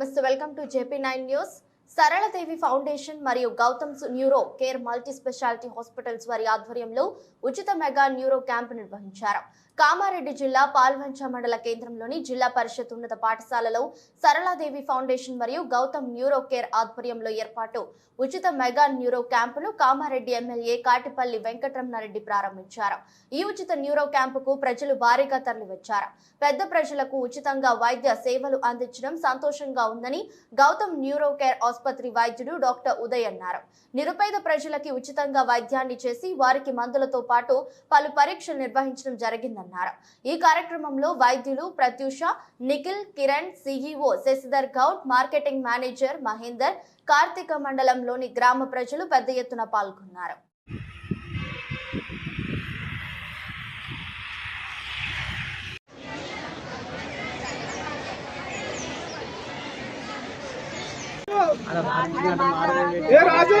నమస్తే welcome to JP nine news. Saraladevi foundation మరియు Gautam's neuro care multi specialty hospitals వారి ఆధ్వర్యంలో ఉచిత మెగా న్యూరో క్యాంప్ నిర్వహించారు. కామారెడ్డి జిల్లా పాల్వంచ మండల కేంద్రంలోని జిల్లా పరిషత్ ఉన్నత పాఠశాలలో సరళాదేవి ఫౌండేషన్ మరియు గౌతమ్ న్యూరో కేర్ ఆధ్వర్యంలో ఏర్పాటు ఉచిత మెగా న్యూరో క్యాంపును కామారెడ్డి ఎమ్మెల్యే కాటిపల్లి వెంకటరమణారెడ్డి ప్రారంభించారు. ఈ ఉచిత న్యూరో క్యాంపుకు ప్రజలు భారీగా తరలివచ్చారు. పెద్ద ప్రజలకు ఉచితంగా వైద్య సేవలు అందించడం సంతోషంగా ఉందని గౌతమ్ న్యూరో కేర్ ఆసుపత్రి వైద్యుడు డాక్టర్ ఉదయ్ అన్నారు. నిరుపేద ప్రజలకి ఉచితంగా వైద్యాన్ని చేసి వారికి మందులతో పాటు పలు పరీక్షలు నిర్వహించడం జరిగిందన్నారు. ఈ కార్యక్రమంలో వైద్యులు Pratyusha Nikhil Kiran CEO Shashidhar Goud marketing manager Mahender Karthika మండలంలోని గ్రామ ప్రజలు పెద్ద ఎత్తున పాల్గొన్నారు. ఏ రాజు?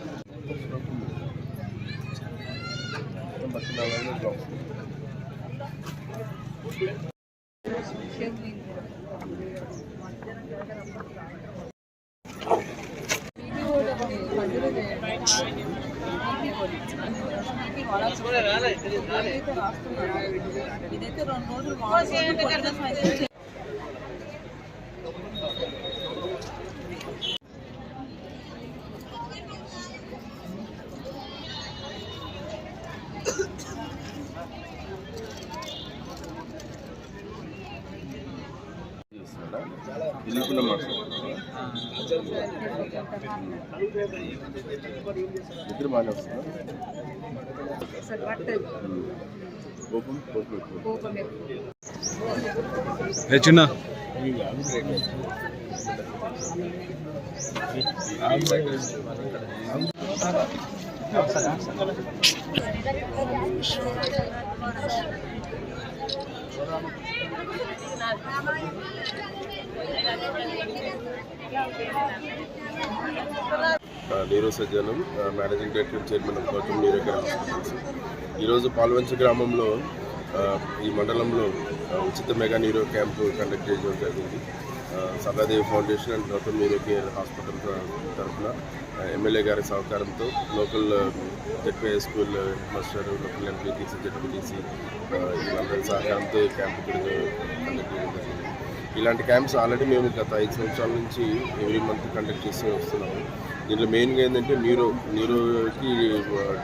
ఉషా ఇదైతే రెండు రోజులు వాడుకోవాలి. పొద్దున సాయంత్రం ఇల్లుకున్న మాట ఇద్దరు బాగానే వస్తున్నా అసలు పట్టదు కోపం కోపం ఎక్కువ కోపం ఎక్కువ చిన్న నీరు సజ్జనం managing director chairman of Gautam నీరేకర్ ఈరోజు పాల్వంచ గ్రామంలో ఈ మండలంలో ఉచిత మెగా నీరో క్యాంపు కండక్ట్ చేయడం జరిగింది. Sadadevi foundation and Gautam unicare hospital తరఫున ఎమ్మెల్యే గారి సహకారంతో local ZPI school master local MPTC ZPTC వీళ్ళందరి సహకారంతో ఈ క్యాంప్ కండక్ట్ చేయడం జరిగింది. ఇలాంటి క్యాంప్స్ ఆల్రెడీ మేము గత ఐదు సంవత్సరాల నుంచి ఎవ్రీ మంత్ కండక్ట్ చేస్తూ వస్తున్నాము. దీంట్లో మెయిన్గా ఏంటంటే న్యూరో న్యూరోకి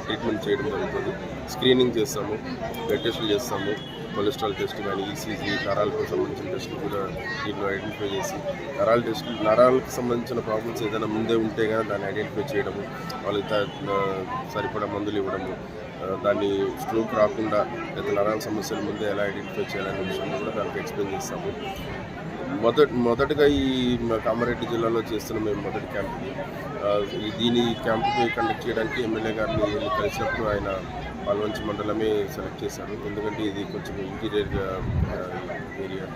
ట్రీట్మెంట్ చేయడం జరుగుతుంది. స్క్రీనింగ్ చేస్తాము బ్లడ్ టెస్టులు చేస్తాము. కొలెస్ట్రాల్ టెస్ట్ కానీ ఈసీజీ నరాలకు సంబంధించిన టెస్టులు కూడా దీంట్లో ఐడెంటిఫై చేసి నరాల టెస్టులు నరాలకు సంబంధించిన ప్రాబ్లమ్స్ ఏదైనా ముందే ఉంటే కానీ దాన్ని ఐడెంటిఫై చేయడము వాళ్ళకి త- సరిపడా మందులు ఇవ్వడము దాన్ని స్ట్రోక్ రాకుండా లేదా నరాల సమస్యల ముందే ఎలా ఐడెంటిఫై చేయాలనే విషయంలో కూడా దానికి ఎక్స్ప్లెయిన్ చేస్తాము. మొదట మొదటగా ఈ కామారెడ్డి జిల్లాలో చేస్తున్న మేము మొదటి క్యాంప్ని దీని క్యాంప్ని కండక్ట్ చేయడానికి ఎమ్మెల్యే గారిని నేను కలిసినప్పుడు ఆయన పాల్వంచి మండలమే సెలెక్ట్ చేశారు. ఎందుకంటే ఇది కొంచెం ఇంటీరియర్ ఏరియా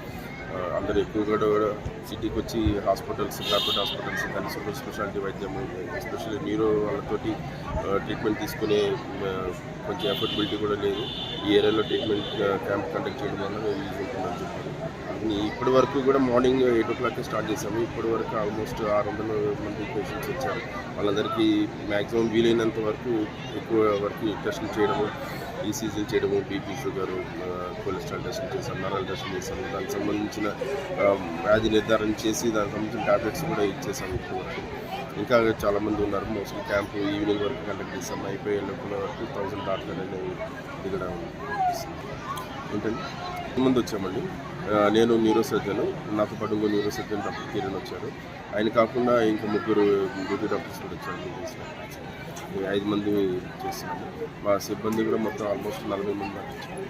అందరూ ఎక్కువగా కూడా సిటీకి వచ్చి హాస్పిటల్స్ కార్పొరేట్ హాస్పిటల్స్ కానీ సూపర్ స్పెషాలిటీ వైద్యము ఎస్పెషల్లీ న్యూరో వాళ్ళతోటి ట్రీట్మెంట్ తీసుకునే కొంచెం ఎఫర్టబిలిటీ కూడా లేదు. ఈ ఏరియాలో ట్రీట్మెంట్ క్యాంప్ కండక్ట్ చేయడం వల్ల మేము యూజ్ ఉంటుందని చెప్పారు. ఇప్పటి వరకు కూడా మార్నింగ్ ఎయిట్ ఓ క్లాక్కి స్టార్ట్ చేసాము ఇప్పటి వరకు ఆల్మోస్ట్ ఆరు వందల మంది పేషెంట్స్ వచ్చారు. వాళ్ళందరికీ మ్యాక్సిమం వీలైనంత వరకు ఎక్కువ వరకు టెస్టులు చేయడము ఈసీజీలు చేయడము బీపీ షుగరు కొలెస్ట్రాల్ టెస్టులు చేస్తాం నరాల టెస్టులు చేసాము దానికి సంబంధించిన వ్యాధి నిర్ధారణ చేసి దానికి సంబంధించిన టాబ్లెట్స్ కూడా ఇచ్చేసాము ఇప్పుడు ఇంకా చాలామంది ఉన్నారు. మోస్ట్లీ క్యాంపు ఈవినింగ్ వరకు కండక్ట్ చేస్తాం అయిపోయే లోపల వరకు థౌసండ్ డాక్టర్ అనేది దిగడం ఏంటండి? ముందు వచ్చామండి. నేను న్యూరో సర్జన్ నాతో పాటు ఇంకో న్యూరో సర్జన్ డాక్టర్ కిరణ్ వచ్చారు. ఆయన కాకుండా ఇంకా ముగ్గురు డ్యూటీ డాక్టర్స్ కూడా వచ్చారు. ఐదు మంది చేస్తున్నాము మా సిబ్బంది కూడా మొత్తం ఆల్మోస్ట్ నలభై మంది దాకా వచ్చారు.